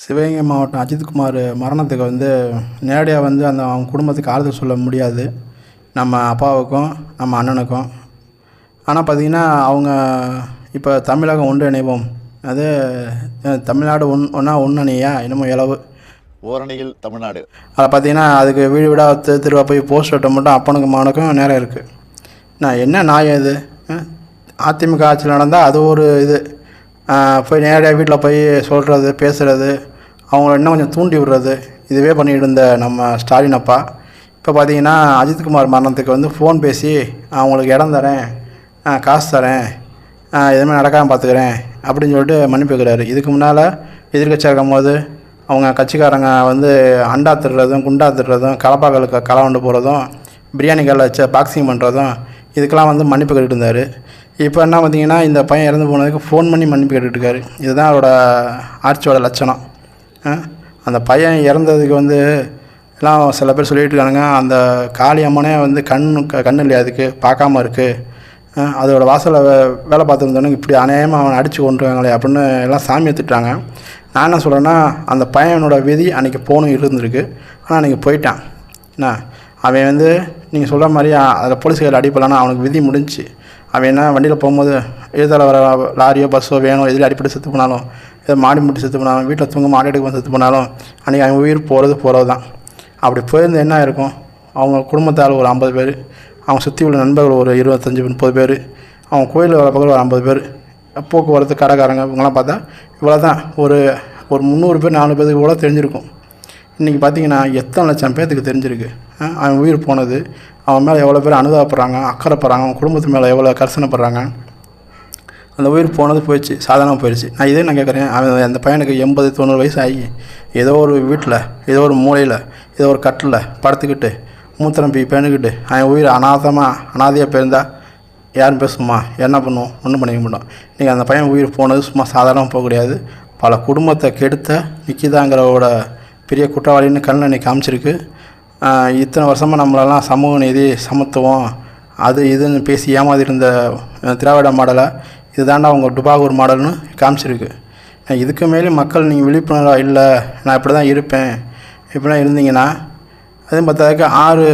சிவகங்கை மாவட்டம் அஜித்குமார் மரணத்துக்கு வந்து நேரடியாக வந்து அந்த அவங்க குடும்பத்துக்கு ஆறுதல் சொல்ல முடியாது. நம்ம அப்பாவுக்கும் நம்ம அண்ணனுக்கும். ஆனால் பார்த்தீங்கன்னா அவங்க இப்போ தமிழகம் ஒன்றிணைவோம். அது அஹ், தமிழ்நாடு ஒன் ஒன்றா ஒன்றணையா என்னமோ இளவு. ஓரணியில் தமிழ்நாடு. அதில் பார்த்தீங்கன்னா அதுக்கு வீடு வீடாக தெரு தெருவாக போய் போஸ்ட் ஒட்ட மட்டும் அப்பனுக்கும் மகனுக்கும் நேரம் இருக்குது நான் என்ன நியாயம் இது? அதிமுக ஆட்சியில் நடந்தால் அது ஒரு இது. போய் நேரடியாக வீட்டில் போய் சொல்கிறது பேசுகிறது அவங்கள இன்னும் கொஞ்சம் தூண்டி விடுறது. இதுவே பண்ணிட்டு இருந்த நம்ம ஸ்டாலின் அப்பா. இப்போ பார்த்தீங்கன்னா அஜித்குமார் மரணத்துக்கு வந்து ஃபோன் பேசி அவங்களுக்கு இடம் தரேன். காசு தரேன். எதுவுமே நடக்காமல் பார்த்துக்கிறேன் அப்படின்னு சொல்லிட்டு மன்னிப்புக்கிறாரு இதுக்கு முன்னால் எதிர்கட்சியாக இருக்கும்போது அவங்க கட்சிக்காரங்க வந்து அண்டா திருடுறதும் குண்டா திருடுறதும் கலப்பாக்களுக்கு களை கொண்டு போகிறதும் பிரியாணி கல்ல வச்சு பாக்ஸிங் பண்ணுறதும் இதுக்கெல்லாம் வந்து மன்னிப்பு கேட்டுட்டு இருந்தார். இப்போ என்ன பார்த்தீங்கன்னா இந்த பையன் இறந்து போனதுக்கு ஃபோன் பண்ணி மன்னிப்பு கேட்டுட்டு இருக்காரு. இதுதான் அவரோட ஆட்சியோட லட்சணம். அந்த பையன் இறந்ததுக்கு வந்து எல்லாம் சில பேர் சொல்லிட்டு இருக்கானுங்க. அந்த காளி அம்மனே வந்து கண் க- கண்ணு இல்லையா அதுக்கு? பார்க்காம இருக்குது அதோட வாசலை வே வேலை பார்த்துருந்தவனுக்கு இப்படி அநேகமாக அவனை அடித்து கொண்டுருவாங்களே அப்படின்னு எல்லாம் சாமியை திட்டாங்க நான் என்ன சொல்கிறேன்னா அந்த பையனோட விதி அன்றைக்கி போகணும் இருந்திருக்கு. ஆனால் அன்றைக்கி போயிட்டான். என்ன? அவன் வந்து நீங்கள் சொல்கிற மாதிரி அதில் போலீஸ்கார் அடிப்படலன்னா அவனுக்கு விதி முடிஞ்சுச்சு. அவன் என்ன வண்டியில் போகும்போது எதிர்த்தால வர லாரியோ பஸ்ஸோ வேணும் எதில் அடிப்படை செத்து போனாலும் மாடி முட்டி செத்து போனாலும் வீட்டில் தூங்க மாடி எடுக்க செத்து போனாலும் அன்றைக்கி அவங்க உயிர் போகிறது போகிறது தான் அப்படி போயிருந்தால் என்ன இருக்கும்? அவங்க குடும்பத்தால் ஒரு ஐம்பது பேர் அவங்க சுற்றி உள்ள நண்பர்கள் ஒரு இருபத்தஞ்சி முப்பது பேர் அவங்க கோயில் வர பக்கம் ஒரு ஐம்பது பேர் போக்குவரத்து கடைக்காரங்க இவங்கெல்லாம் பார்த்தா இவ்வளோ தான் ஒரு ஒரு முந்நூறு பேர் நாலு பேருக்கு கூட தெரிஞ்சிருக்கும். இன்றைக்கி பார்த்தீங்கன்னா எத்தனை லட்சம் பேர்த்துக்கு தெரிஞ்சிருக்கு? அவன் உயிர் போனது அவன் மேலே எவ்வளோ பேர் அனுதாபப்படுறாங்க அக்கறைப்படுறாங்க அவன் குடும்பத்து மேலே எவ்வளோ கரிசனைப்படுறாங்க அந்த உயிர் போனது போயிடுச்சு. சாதாரணமாக போயிடுச்சு. நான் இதே நான் கேட்குறேன் அவன் அந்த பையனுக்கு எண்பது தொண்ணூறு வயசு ஆகி ஏதோ ஒரு வீட்டில் ஏதோ ஒரு மூலையில் ஏதோ ஒரு கட்டில் படுத்துக்கிட்டு மூத்திரம் பி பேணுக்கிட்டு அவன் உயிர் அனாதமாக அனாதையாக போயிருந்தா யாரும் பேசுமா என்ன பண்ணுவோம்? ஒன்றும் பண்ணிக்க மாட்டோம். இன்றைக்கி அந்த பையன் உயிர் போனது சும்மா சாதாரணமாக போக கிடையாது பல குடும்பத்தை கெடுத்த நிக்கிதாங்கிறவோட பெரிய குற்றவாளின்னு கண்ணில் நீ காமிச்சிருக்கு. இத்தனை வருஷமாக நம்மளெல்லாம் சமூக நீதி சமத்துவம் அது இதுன்னு பேசி ஏமாதிருந்த திராவிட மாடலை இதுதாண்டா அவங்க டுபாகூர் மாடல்னு காமிச்சிருக்கு. இதுக்கு மேலே மக்கள் நீங்கள் விழிப்புணர்வாக இல்லை நான் இப்படி தான் இருப்பேன். இப்படிலாம் இருந்தீங்கன்னா அதுவும் பார்த்தாக்க ஆறு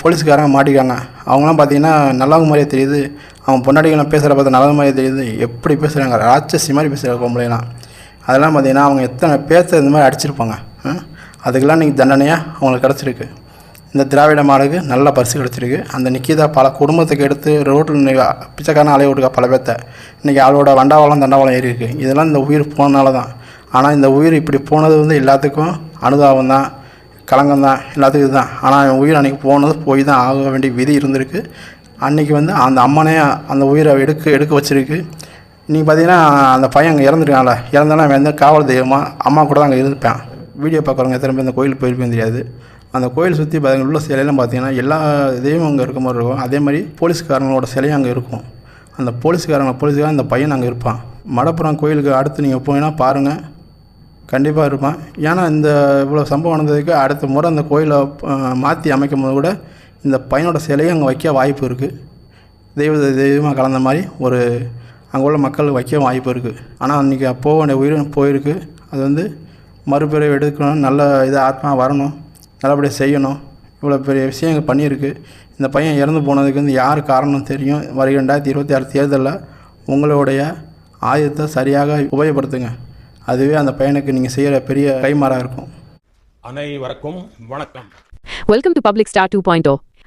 போலீஸ்காரங்க மாட்டிக்காங்க அவங்களாம் பார்த்தீங்கன்னா நல்லவங்க மாதிரியே தெரியுது. அவங்க பொண்டாட்டிகளாம் பேசுகிற பார்த்தா நல்ல மாதிரியே தெரியுது. எப்படி பேசுகிறாங்க ராட்சசி மாதிரி பேசுகிறாங்க பொம்பளைலாம் அதெல்லாம் பார்த்தீங்கன்னா அவங்க எத்தனை பேர்த்த இந்த மாதிரி அடிச்சிருப்பாங்க. அதுக்கெல்லாம் நீங்கள் தண்டனையாக அவங்களுக்கு கிடச்சிருக்கு. இந்த திராவிட மாடுக்கு நல்ல பரிசு கிடச்சிருக்கு அந்த நிக்கிதா பல குடும்பத்துக்கு எடுத்து ரோட்டில் இன்னைக்கு பிச்சைக்காரன் அலைய விட்டுருக்கா பல பேர்த்த இன்றைக்கி அவளோட வண்டாவளம் தண்டாவளம் ஏறி இதெல்லாம் இந்த உயிர் போனனால தான். ஆனால் இந்த உயிர் இப்படி போனது வந்து எல்லாத்துக்கும் அனுதாபம் தான் களங்கம் தான் எல்லாத்துக்கும் இதுதான் ஆனால் என் உயிர் அன்றைக்கி போனது போய் தான் ஆக வேண்டிய விதி இருந்திருக்கு. அன்றைக்கி வந்து அந்த அம்மனே அந்த உயிரை எடுக்க எடுக்க வச்சிருக்கு. நீங்கள் பார்த்தீங்கன்னா அந்த பையன் அங்கே இறந்துருக்கான்ல. இறந்தாலும் அவன் வந்து காவல் தெய்வமாக அம்மா கூட தான் அங்கே இருந்துப்பேன். வீடியோ பார்க்குறவங்க திரும்ப இந்த கோயிலுக்கு போயிருப்பேன் தெரியாது. அந்த கோயில் சுற்றி பார்த்தீங்கன்னா உள்ள சிலையெல்லாம் பார்த்தீங்கன்னா எல்லா இதையும் அங்கே இருக்க மாதிரி இருக்கும். அதே மாதிரி போலீஸ்காரங்களோட சிலையும் அங்கே இருக்கும். அந்த போலீஸ்காரங்க போலீஸ்காரன் அந்த பையன் அங்கே இருப்பான். மடப்புறம் கோயிலுக்கு அடுத்து நீங்கள் போனீங்கன்னா பாருங்கள் கண்டிப்பாக இருப்பான். ஏன்னா இந்த இவ்வளோ சம்பவம் நடந்ததுக்கு அடுத்த முறை அந்த கோயிலை மாற்றி அமைக்கும் போது கூட இந்த பையனோட சிலையும் அங்கே வைக்க வாய்ப்பு இருக்குது தெய்வ தெய்வமாக கலந்த மாதிரி ஒரு அங்கே உள்ள மக்கள் வைக்க வாய்ப்பு இருக்குது ஆனால் அன்றைக்கி போக வேண்டிய உயிரினம் போயிருக்கு. அது வந்து மறுபிறவு எடுக்கணும் நல்ல இதாக ஆத்மா வரணும். நல்லபடியாக செய்யணும். இவ்வளோ பெரிய விஷயங்கள் பண்ணியிருக்கு. இந்த பையன் இறந்து போனதுக்கு வந்து யார் காரணம் தெரியும்? வரை ரெண்டாயிரத்தி இருபத்தி ஆறு தேர்தலில் உங்களுடைய ஆயுதத்தை சரியாக உபயோகப்படுத்துங்க. அதுவே அந்த பையனுக்கு நீங்கள் செய்கிற பெரிய கைமாறாக இருக்கும். அனைவருக்கும் வணக்கம். Welcome to public star two point